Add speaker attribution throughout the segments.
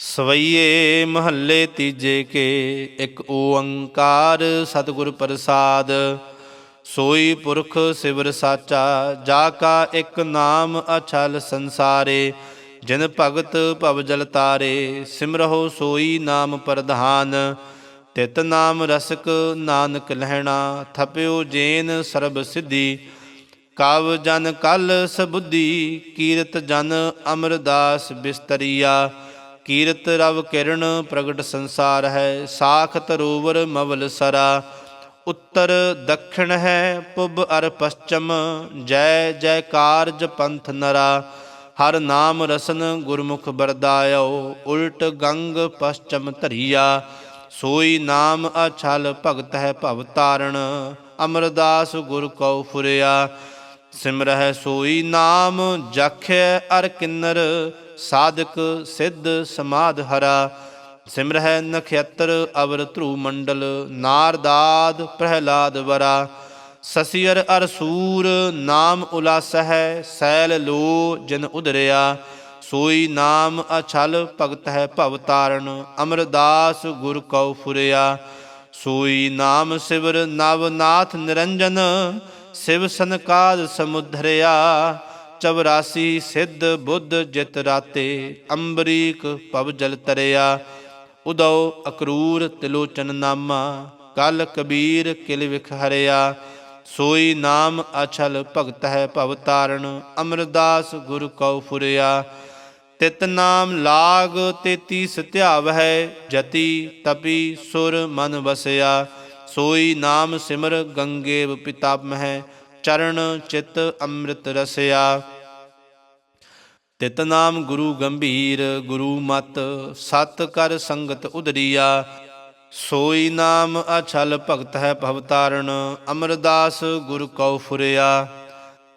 Speaker 1: ਸਵਈਏ ਮਹੱਲੇ ਤੀਜੇ ਕੇ, ਇੱਕ ਓੰਕਾਰ ਸਤਿਗੁਰ ਪ੍ਰਸਾਦ। ਸੋਈ ਪੁਰਖ ਸਿਵਰ ਸਾਚਾ, ਜਾ ਕਾ ਇੱਕ ਨਾਮ ਅਛਲ ਸੰਸਾਰੇ। ਜਿਨ ਭਗਤ ਭਵ ਜਲ ਤਾਰੇ ਸਿਮਰਹੁ ਸੋਈ ਨਾਮ ਪ੍ਰਧਾਨ। ਤਿਤ ਨਾਮ ਰਸਕ ਨਾਨਕ ਲਹਿਣਾ, ਥਪਿਓ ਜੇਨ ਸਰਬ ਸਿੱਧੀ। ਕਵ ਜਨ ਕਲ ਸਬੁੱਧੀ, ਕੀਰਤ ਜਨ ਅਮਰਦਾਸ ਬਿਸਤਰੀਆ। ਕੀਰਤ ਰਵ ਕਿਰਨ ਪ੍ਰਗਟ ਸੰਸਾਰ ਹੈ ਸਾਖ ਤਰੋਵਰ ਮਵਲ ਸਰਾ। ਉੱਤਰ ਦੱਖਣ ਹੈ, ਪੁਬ ਅਰ ਪਸ਼ਚਮ ਜੈ ਜੈ ਕਾਰਜ ਪੰਥ ਨਰਾ। ਹਰ ਨਾਮ ਰਸਨ ਗੁਰਮੁਖ ਬਰਦਾਇਓ ਉਲਟ ਗੰਗ ਪਸ਼ਚਮ ਧਰੀਆ। ਸੋਈ ਨਾਮ ਅਛਲ ਭਗਤ ਹੈ ਭਵ ਤਾਰਣ, ਅਮਰਦਾਸ ਗੁਰ ਕਉ ਫੁਰਿਆ। ਸਿਮਰਹਿ ਸੋਈ ਨਾਮ ਜਖੈ ਅਰ ਕਿੰਨਰ, ਸਾਧਕ ਸਿੱਧ ਸਮਾਧ ਹਰਾ। ਸਿਮਰਹਿ ਨਖਯਤਰ ਅਵਰ ਧਰੂ ਮੰਡਲ, ਨਾਰਦਾਦ ਪ੍ਰਹਿਲਾਦ ਵਰਾ। ਸਸੀਰ ਅਰ ਸੂਰ, ਨਾਮ ਉਲਾਸ ਹੈ ਸੈਲ ਲੋ ਜਿਨ ਉਦਰਿਆ ਸੋਈ ਨਾਮ ਅਛਲ ਭਗਤ ਹੈ ਭਵ ਤਾਰਨ, ਅਮਰਦਾਸ ਗੁਰ ਕਉ ਫੁਰਿਆ। ਸੋਈ ਨਾਮ ਸਿਵਰ ਨਵਨਾਥ ਨਿਰੰਜਨ ਸਿਵ ਸਨਕਾਦ ਸਮੁਧਰਿਆ 84 ਸਿੱਧ ਬੁੱਧ ਜਿਤ ਰਾਤੇ, ਅੰਬਰੀਕ ਪਵ ਜਲ ਤਰਿਆ। ਉਦਉ ਅਕਰੂਰ ਤਿਲੋਚਨ ਨਾਮਾ, ਕਲ ਕਬੀਰ ਕਿਲ ਵਿਖ ਹਰਿਆ। ਸੋਈ ਨਾਮ ਅਛਲ ਭਗਤ ਹੈ ਭਵ ਤਾਰਨ, ਅਮਰਦਾਸ ਗੁਰ ਕਉ ਫੁਰਿਆ। ਤਿਤ ਨਾਮ ਲਾਗ ਤੇਤੀ ਸਤਿਆਵ ਹੈ ਜਤੀ ਤਪੀ ਸੁਰ ਮਨ ਵਸਿਆ। ਸੋਈ ਨਾਮ ਸਿਮਰ ਗੰਗੇਵ ਪਿਤਾਮਹ ਚਰਨ ਚਿਤ ਅੰਮ੍ਰਿਤ ਰਸਿਆ। ਤਿਤ ਨਾਮ ਗੁਰੂ ਗੰਭੀਰ, ਗੁਰੂ ਮਤ, ਸਤ ਕਰ ਸੰਗਤ ਉਦਰੀਆ। ਸੋਈ ਨਾਮ ਅਛਲ ਭਗਤ ਹੈ ਭਵਤਾਰਨ ਅਮਰਦਾਸ ਗੁਰ ਕਉ ਫੁਰਿਆ।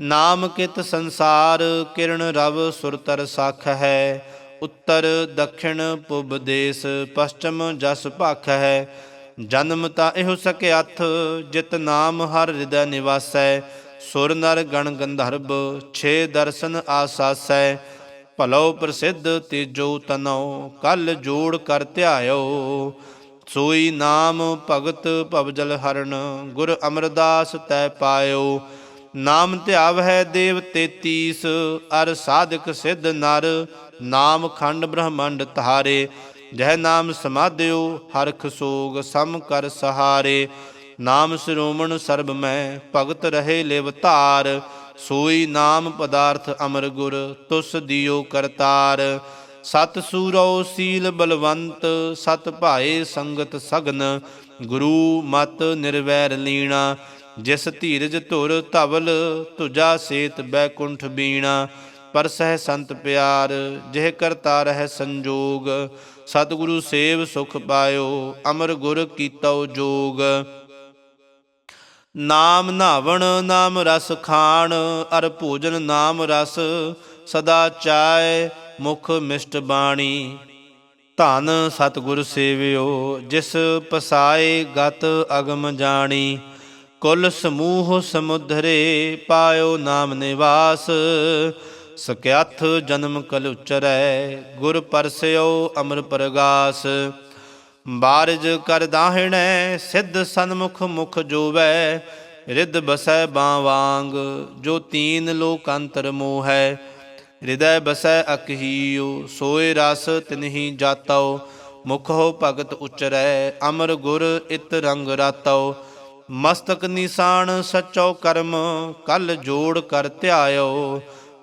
Speaker 1: ਨਾਮ ਕਿਤ ਸੰਸਾਰ, ਕਿਰਨ ਰਵ ਸੁਰਤਰ ਸਖ ਹੈ। ਉੱਤਰ, ਦਖਿਣ, ਪੁਬ ਦੇਸ, ਪਸ਼ਚਮ ਜਸ ਭਖ ਹੈ। ਜਨਮ ਤਾ ਇਹੋ ਸਕਿਆਥ ਜਿਤ ਨਾਮ ਹਰ ਹਿਰਦੈ ਨਿਵਾਸੈ, ਸੁਰ ਨਰ ਗਣ ਗੰਧਰਬ, ਛੇ ਦਰਸ਼ਨ ਆਸਾਸੈ ਭਲੋ ਪ੍ਰਸਿੱਧ ਤੇਜੋ ਤਨੋ ਕਲ ਜੋੜ ਕਰ ਧਿਆਇਓ। ਸੋਈ ਨਾਮ ਭਗਤ ਭਵਜਲ ਹਰਨ ਗੁਰ ਅਮਰਦਾਸ ਤੈ ਪਾਇਓ। ਨਾਮ ਧਿਆਵ ਹੈ ਦੇਵ 33 ਅਰ ਸਾਧਕ ਸਿੱਧ ਨਰ, ਨਾਮ ਖੰਡ ਬ੍ਰਹਮੰਡ ਧਾਰੇ। ਜਹ ਨਾਮ ਸਮਾਧਿਓ ਹਰਖ ਸੋਗ ਸਮ ਕਰ ਸਹਾਰੇ। ਨਾਮ ਸਿਰੋਮਣ ਸਰਬ ਮੈਂ, ਭਗਤ ਰਹੇ ਲਿਵ ਧਾਰ। ਸੋਈ ਨਾਮ ਪਦਾਰਥ ਅਮਰ ਗੁਰ, ਤੁਸ ਦਿਓ ਕਰਤਾਰ। ਸਤ ਸੂਰੋ ਸੀਲ ਬਲਵੰਤ, ਸਤ ਭਾਏ ਸੰਗਤ ਸਗਨ। ਗੁਰੂ ਮਤ ਨਿਰਵੈਰ ਲੀਣਾ, ਜਿਸ ਧੀਰਜ ਧੁਰ ਧਵਲ, ਤੁਜਾ ਸੇਤ ਬੈਕੁੰਠ ਬੀਣਾ। ਪਰਸਹਿ ਸੰਤ ਪਿਆਰ, ਜਿਹ ਕਰਤਾ ਰਹਿ ਸੰਜੋਗ। ਸਤਿਗੁਰੂ ਸੇਵ ਸੁਖ ਪਾਇਓ, ਅਮਰ ਗੁਰ ਕੀਤੋ ਜੋਗ। ਨਾਮ ਨਾਵਣ, ਨਾਮ ਰਸ ਖਾਣ, ਅਰ ਭੋਜਨ ਨਾਮ ਰਸ, ਸਦਾ ਚਾਏ ਮੁਖ ਮਿਸ਼ਟ ਬਾਣੀ। ਧਨ ਸਤਿਗੁਰ ਸੇਵਿਓ, ਜਿਸ ਪਸਾਏ ਗਤ ਅਗਮ ਜਾਣੀ। ਕੁਲ ਸਮੂਹ ਸਮੁਦਰੇ ਪਾਇਓ ਨਾਮ ਨਿਵਾਸ ਸਕਿਆਥ ਜਨਮ ਕਲ ਉਚਰੈ, ਗੁਰ ਪਰਸਿਓ ਅਮਰ ਪ੍ਰਗਾਸ। ਬਾਰਜ ਕਰ ਦਾਹਿਣੈ, ਸਿੱਧ ਸਨਮੁਖ ਮੁਖ ਜੋਵੈ, ਰਿੱਧ ਬਸੈ ਬਾਂ ਵਾਂਗ, ਜੋ ਤੀਨ ਲੋਕ ਅੰਤਰ ਮੋਹ। ਹੈ ਹਿਰਦੈ ਬਸੈ ਅਕਹੀਓ, ਸੋਏ ਰਸ ਤਿਨਹੀ ਜਾਤਉ, ਮੁਖ ਹੋ ਭਗਤ ਉਚਰੈ, ਅਮਰ ਗੁਰ ਇਤ ਰੰਗ ਰਾਤਉ। ਮਸਤਕ ਨਿਸ਼ਾਨ ਸਚੋ ਕਰਮ, ਕਲ ਜੋੜ ਕਰ ਧਿਆਇਓ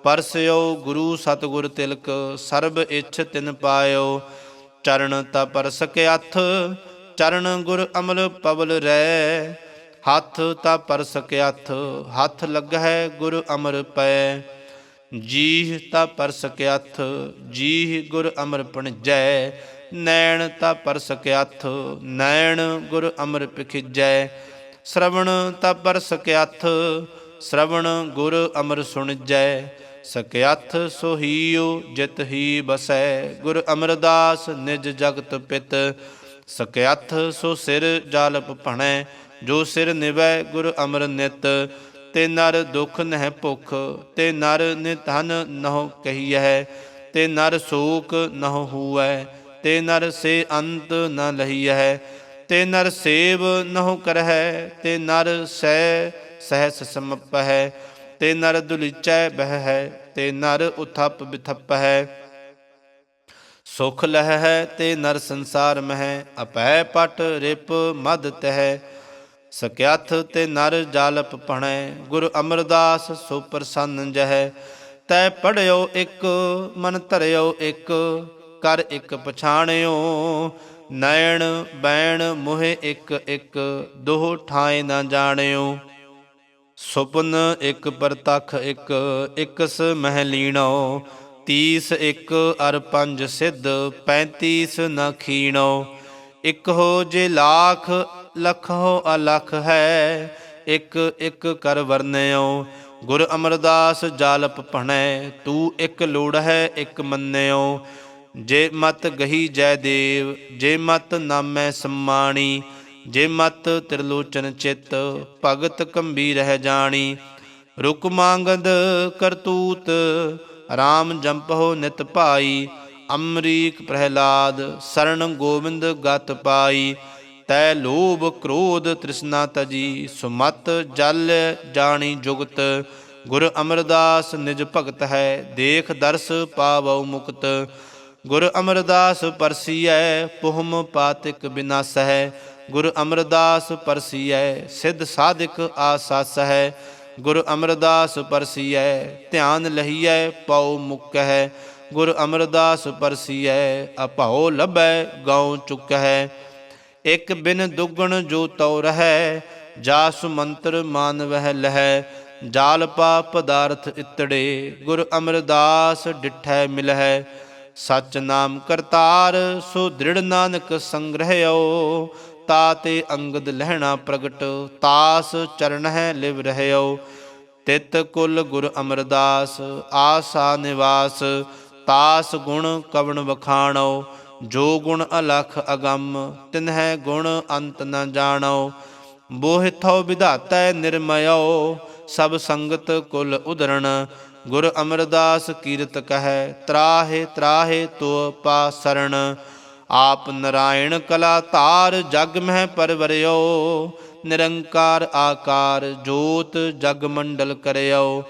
Speaker 1: ਪਰਸਿਓ ਗੁਰੂ ਸਤਗੁਰ ਤਿਲਕ, ਸਰਬ ਇੱਛ ਤਿਨ ਪਾਇਓ। ਚਰਨ ਤਾ ਪਰਸ ਕੇ ਚਰਨ ਗੁਰ ਅਮਲ ਪਵਲ ਰੈ। ਹੱਥ ਤਾ ਪਰਸ ਕੇ ਹੱਥ ਹੱਥ ਲੱਗਹਿ ਗੁਰ ਅਮਰ ਪੈ। ਜੀਹ ਤਾ ਪਰਸ ਕੇ ਜੀਹ ਗੁਰ ਅਮਰ ਪਣਜੈ। ਨੈਣ ਤਾ ਪਰਸ ਕੇ ਨੈਣ ਗੁਰ ਅਮਰ ਪਖਿਜੈ। ਸ਼ਰਵਣ ਤਾ ਪਰਸ ਕੇ ਹੱਥ ਸ਼ਰਵਣ ਗੁਰ ਅਮਰ ਸੁਣਜੈ। ਸਕਿਆਥ ਸੋਹੀਓ ਜਿਤ ਹੀ ਬਸੈ, ਗੁਰ ਅਮਰਦਾਸ ਨਿਜ ਜਗਤ ਪਿਤ। ਸਕਿਆਥ ਸੋ ਸਿਰ ਜਾਲਪ ਭਣੈ, ਜੋ ਸਿਰ ਨਿਵੈ ਗੁਰ ਅਮਰ ਨਿਤ। ਤੇ ਨਰ ਦੁਖ ਨਹਿ ਭੁਖ, ਤੇ ਨਰ ਨਿਧਨ ਨਹੁ ਕਹੀਐ। ਤੇ ਨਰ ਸੋਕ ਨਹੁ ਹੂਐ, ਤੇ ਨਰ ਸੇ ਅੰਤ ਨ ਲਹੀਐ। ਤੇ ਨਰ ਸੇਵ ਨਹੁ ਕਰਹਿ, ਤੇ ਨਰ ਸਹਿ ਸਹਸ ਸਮਪਹਿ। ਤੇ ਨਰ ਦੁਲਿਚੈ ਬਹਿ ਹੈ, ਤੇ ਨਰ ਉਥਪ ਬਿਥਪਹਿ ਸੁਖ ਲਹਿ ਹੈ, ਤੇ ਨਰ ਸੰਸਾਰ ਮਹਿ, ਅਪੈ ਪਟ ਰਿਪ ਮਦ ਤਹਿ। ਸਕਿਆਥ ਤੇ ਨਰ ਜਾਲਪ ਪਣੈ, ਗੁਰ ਅਮਰਦਾਸ ਸੋ ਪ੍ਰਸੰਨ ਜਹੈ। ਤੈ ਪੜਿਓ ਇੱਕ, ਮਨ ਧਰਿਓ ਇੱਕ, ਕਰ ਇੱਕ ਪਛਾਣਿਓ। ਨੈਣ, ਬੈਣ, ਮੋਹਿ ਇੱਕ ਇੱਕ, ਦੋਹ ਠਾਏ ਨਾ ਜਾਣਿਓ। ਸੁਪਨ ਇੱਕ ਪ੍ਰਤਖ ਇੱਕ, ਇਕਸ ਮਹਿ ਲੀਣੋ, ਤੀਸ ਇੱਕ ਅਰ ਪੰਜ ਸਿੱਧ, ਪੈਂਤੀਸ ਨ ਖੀਣੋ। ਇੱਕ ਹੋ ਜੇ ਲੱਖ ਲੱਖ ਹੋ ਅਲਖ ਹੈ, ਇੱਕ ਇੱਕ ਕਰ ਵਰਨਿਓ। ਗੁਰ ਅਮਰਦਾਸ ਜਾਲਪ ਭਣੈ, ਤੂੰ ਇੱਕ ਲੋੜ ਹੈ, ਇੱਕ ਮੰਨਿਓ। ਜੇ ਮਤ ਗਹੀ ਜੈ ਦੇਵ, ਜੇ ਮਤ ਨਾਮੈ ਸਮਾਣੀ ਜੇ ਮਤ ਤ੍ਰਿਲੋਚਨ ਚਿਤ, ਭਗਤ ਕੰਬੀ ਰਹਿ ਜਾਣੀ। ਰੁਕ ਮੰਗਦ ਕਰਤੂਤ RAM ਜੰਪਹੁ ਨਿਤ ਭਾਈ। ਅਮਰੀਕ ਪ੍ਰਹਿਲਾਦ ਸਰਣ ਗੋਬਿੰਦ ਗਤ ਪਾਈ। ਤੈ ਲੋਭ ਕ੍ਰੋਧ ਤ੍ਰਿਸ਼ਨਾ ਤਜੀ, ਸੁਮਤ ਜਲ ਜਾਣੀ ਜੁਗਤ। ਗੁਰ ਅਮਰਦਾਸ ਨਿਜ ਭਗਤ ਹੈ, ਦੇਖ ਦਰਸ ਪਾਵਉ ਮੁਕਤ। ਗੁਰ ਅਮਰਦਾਸ ਪਰਸੀਐ, ਪੁਹਮ ਪਾਤਿਕ ਬਿਨਾਸ ਹੈ ਗੁਰ ਅਮਰਦਾਸ ਪਰਸੀਐ, ਸਿੱਧ ਸਾਧਿਕ ਆਸਾਸ ਹੈ। ਗੁਰ ਅਮਰਦਾਸ ਪਰਸੀਐ, ਧਿਆਨ ਲਹੀਐ, ਪਉ ਮੁਕਹਿ। ਗੁਰ ਅਮਰਦਾਸ ਪਰਸੀਐ, ਅਭਉ ਲਭੈ, ਗਉ ਹੈ ਇਕ ਬਿਨ ਦੁਗਣ ਜੋ ਤਉ ਰਹੈ, ਜਾਸ ਮੰਤਰ ਮਾਨਵਹਿ ਲਹੈ। ਜਾਲ ਪਾ ਪਦਾਰਥ ਇਤੜੇ, ਗੁਰ ਅਮਰਦਾਸ ਡਿਠੈ ਮਿਲਹਿ। ਸਚ ਨਾਮ ਕਰਤਾਰ, ਸੋ ਦ੍ਰਿੜ ਨਾਨਕ ਸੰਗ੍ਰਹਿਓ। ਤਾ ਤੇ ਅੰਗਦ ਲਹਿਣਾ ਪ੍ਰਗਟ, ਤਾਸ ਚਰਨ ਹੈ ਲਿਵ ਰਹਿਓ, ਤਿਤ ਕੁਲ ਗੁਰ ਅਮਰਦਾਸ, ਆਸਾ ਨਿਵਾਸ, ਤਾਸ ਗੁਣ ਕਵਣ ਵਖਾਣੋ, ਜੋ ਗੁਣ ਅਲਖ ਅਗੰਮ, ਤਿਨਹਿ ਗੁਣ ਅੰਤ ਨ ਜਾਣੋ। ਬੋਹਿਥੋ ਵਿਧਾਤੈ ਨਿਰਮਯੋ, ਸਭ ਸੰਗਤ ਕੁਲ ਉਦਰਣ ਗੁਰ ਅਮਰਦਾਸ ਕੀਰਤ ਕਹੈ, ਤਰਾਹੇ ਤਰਾਹੇ ਤੋ ਪਾ ਆਪ ਨਰਾਇਣ ਕਲਾ ਧਾਰ ਜਗ ਮਹਿ ਪਰਵਰਿਓ, ਨਿਰੰਕਾਰ ਆਕਾਰ ਜੋਤ ਜਗ ਮੰਡਲ ਕਰਿਓ।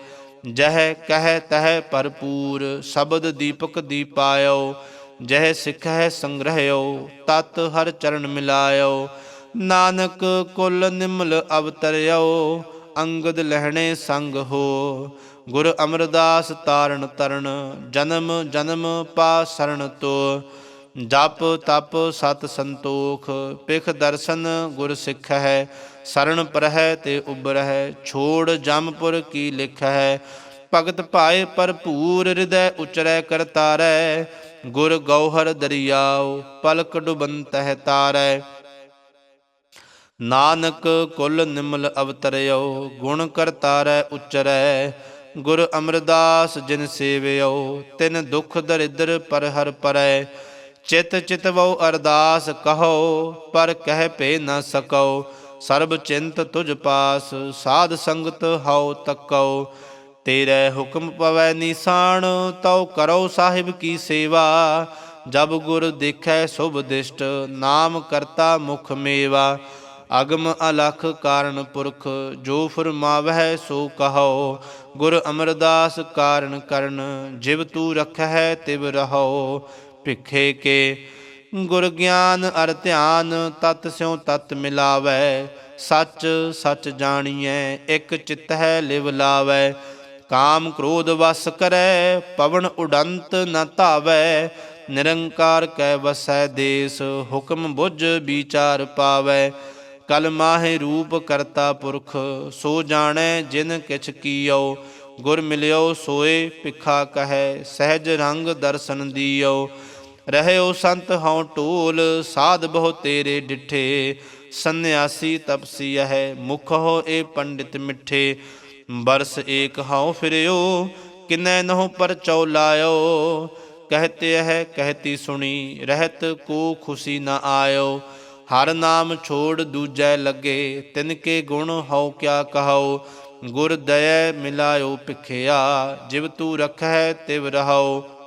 Speaker 1: ਜਹ ਕਹਿ ਤਹ ਭਰਪੂਰ ਸ਼ਬਦ ਦੀਪਕ ਦੀਪਾਇਓ, ਜਹ ਸਿਖੈ ਸੰਗ੍ਰਹਿਓ, ਤਤ ਹਰ ਚਰਨ ਮਿਲਾਇਓ। ਨਾਨਕ ਕੁਲ ਨਿਮਲ ਅਵਤਰਿਓ, ਅੰਗਦ ਲਹਿਣੇ ਸੰਗ ਹੋ। ਗੁਰ ਅਮਰਦਾਸ ਤਾਰਨ ਤਰਨ, ਜਨਮ ਜਨਮ ਪਾ ਸਰਣ ਤੋ ਜਪ ਤਪ ਸਤ ਸੰਤੋਖ, ਪਿਖ ਦਰਸ਼ਨ ਗੁਰ ਸਿੱਖ ਹੈ ਸਰਣ ਪਰਹਿ ਤੇ ਉਬਰਹਿ, ਛੋੜ ਜਮਪੁਰ ਕੀ ਲਿਖ ਹੈ ਭਗਤ ਭਾਏ ਭਰਪੂਰ ਹਿਰਦੈ ਉਚਰੈ ਕਰਤਾਰੈ ਗੁਰ ਗੌਹਰ ਦਰਿਆਉ ਪਲਕ ਡੁਬੰਤਹਿ ਤਾਰੈ। ਨਾਨਕ ਕੁਲ ਨਿਮਲ ਅਵਤਰਿਓ, ਗੁਣ ਕਰਤਾਰੈ ਉਚਰੈ, ਗੁਰ ਅਮਰਦਾਸ ਜਿਨ ਸੇਵਿਓ, ਤਿਨ ਦੁਖ ਦਰਿਦਰ ਪਰ ਹਰ ਪਰੈ ਚਿਤ ਚਿਤਵੋ ਅਰਦਾਸ ਕਹੋ ਪਰ ਕਹਿ ਪੇ ਨ ਸਕੋ ਸਰਬ ਚਿੰਤ ਤੁਝ ਪਾਸ, ਸਾਧ ਸੰਗਤ ਹਉ ਤੱਕੋ ਤੇਰੇ ਹੁਕਮ ਪਵੈ ਨਿਸ਼ਾਨ ਤਉ ਕਰੋ ਸਾਹਿਬ ਕੀ ਸੇਵਾ। ਜਬ ਗੁਰ ਦੇਖੈ ਸੁਭ ਦਿਸ਼ਟ, ਨਾਮ ਕਰਤਾ ਮੁਖ ਮੇਵਾ। ਅਗਮ ਅਲਖ ਕਾਰਨ ਪੁਰਖ, ਜੋ ਫਰਮਾਵਹਿ ਸੋ ਕਹੋ ਗੁਰ ਅਮਰਦਾਸ ਕਾਰਨ ਕਰਨ, ਜਿਵ ਤੂ ਰਖੈ ਤਿਵ ਰਹੋ। ਭਿਖੇ ਕੇ, ਗੁਰ ਗਿਆਨ ਅਰ ਧਿਆਨ ਤਤ ਸਿਉ ਤਤ ਮਿਲਾਵੈ। ਸੱਚ ਸੱਚ ਜਾਣੀਐ, ਇਕ ਚਿਤ ਹੈ ਲਿਵ ਲਾਵੈ। ਕਾਮ ਕ੍ਰੋਧ ਵਸ ਕਰੈ, ਪਵਨ ਉਡੰਤ ਨ ਧਾਵੈ। ਨਿਰੰਕਾਰ ਕੈ ਵਸੈ ਦੇਸ, ਹੁਕਮ ਬੁੱਝ ਵਿਚਾਰ ਪਾਵੈ। ਕਲ ਮਾਹੇ ਰੂਪ ਕਰਤਾ ਪੁਰਖ, ਸੋ ਜਾਣੈ ਜਿਨ ਕਿਛ ਕੀਓ। ਗੁਰ ਮਿਲਿਓ ਸੋਏ, ਭਿਖਾ ਕਹੈ, ਸਹਿਜ ਰੰਗ ਦਰਸ਼ਨ ਦੀਓ। ਰਹਿਓ ਸੰਤ ਹਉ ਢੋਲ, ਸਾਧ ਬਹੁ ਤੇਰੇ ਡਿਠੇ। ਸੰਨਿਆਸੀ ਤਪਸੀ ਹੈ ਮੁਖ ਹੋ ਏ ਪੰਡਿਤ ਮਿੱਠੇ। ਬਰਸ ਏਕ ਹਉ ਫਿਰਿਓ, ਕਿਨੈ ਨਹੁ ਪਰ ਚਉ ਲਾਇਓ। ਕਹਤੇ ਹੈ ਕਹਤੀ ਸੁਣੀ, ਰਹਿਤ ਕੋ ਖੁਸ਼ੀ ਨ ਆਇਓ। ਹਰ ਨਾਮ ਛੋੜ ਦੂਜੈ ਲੱਗੇ, ਤਿਨ ਕੇ ਗੁਣ ਹਉ ਕਿਆ ਕਹਾਓ। ਗੁਰ ਦਇ ਮਿਲਾਇਓ ਭਿਖਿਆ, ਜਿਵ ਤੂ ਰਖੈ ਤਿਵ ਰਹਾਓ।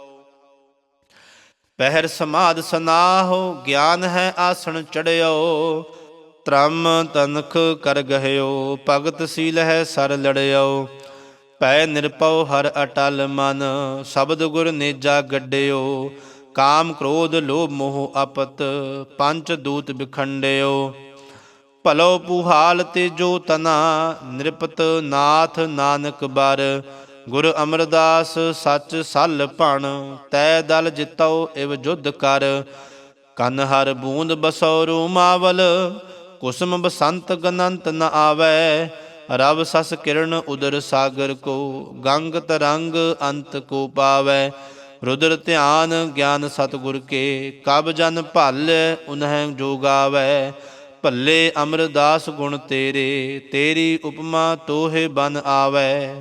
Speaker 1: ਪਹਿਰ ਸਮਾਦ ਸਨਾਹੋ, ਗਿਆਨ ਹੈ ਆਸਣ ਚੜਿਓ, ਤ੍ਰਮ ਤਨਖ ਕਰ ਗਹਿਓ, ਭਗਤ ਸੀਲ ਹੈ ਸਰ ਲੜਿਓ। ਪੈ ਨਿਰਪਉ ਹਰ ਅਟਲ ਮਨ, ਸ਼ਬਦ ਗੁਰ ਨੇਜਾ ਗੱਡਿਓ। ਕਾਮ ਕ੍ਰੋਧ ਲੋਭ ਮੋਹ ਅਪਤ, ਪੰਚ ਦੂਤ ਵਿਖੰਡਿਓ। ਭਲੋ ਪੁਹਾਲ ਤੇ ਜੋ ਤਨਾ, ਨਿਰਪਤ ਨਾਥ ਨਾਨਕ ਬਰ ਗੁਰ ਅਮਰਦਾਸ ਸੱਚ ਸਲ ਭਣ, ਤੈ ਦਲ ਜਿਤਉ ਇਵ ਜੁਧ ਕਰ। ਕੰਨ ਹਰ ਬੂੰਦ ਬਸੋ ਰੂਮਾਵਲ ਕੁਸਮ ਬਸੰਤ ਗਨੰਤ ਨ ਆਵੈ। ਰਵ ਸਸ ਕਿਰਨ ਉਦਰ ਸਾਗਰ ਕੋ, ਗੰਗ ਤਰੰਗ ਅੰਤ ਕੋ ਪਾਵੈ। ਰੁਦਰ ਧਿਆਨ ਗਿਆਨ ਸਤਿਗੁਰ ਕੇ, ਕਬ ਜਨ ਭਲ ਉਨਹਿ ਜੋਗਾਵੈ। ਭੱਲੇ ਅਮਰਦਾਸ ਗੁਣ ਤੇਰੇ, ਤੇਰੀ ਉਪਮਾ ਤੋਹੇ ਬਨ ਆਵੈ।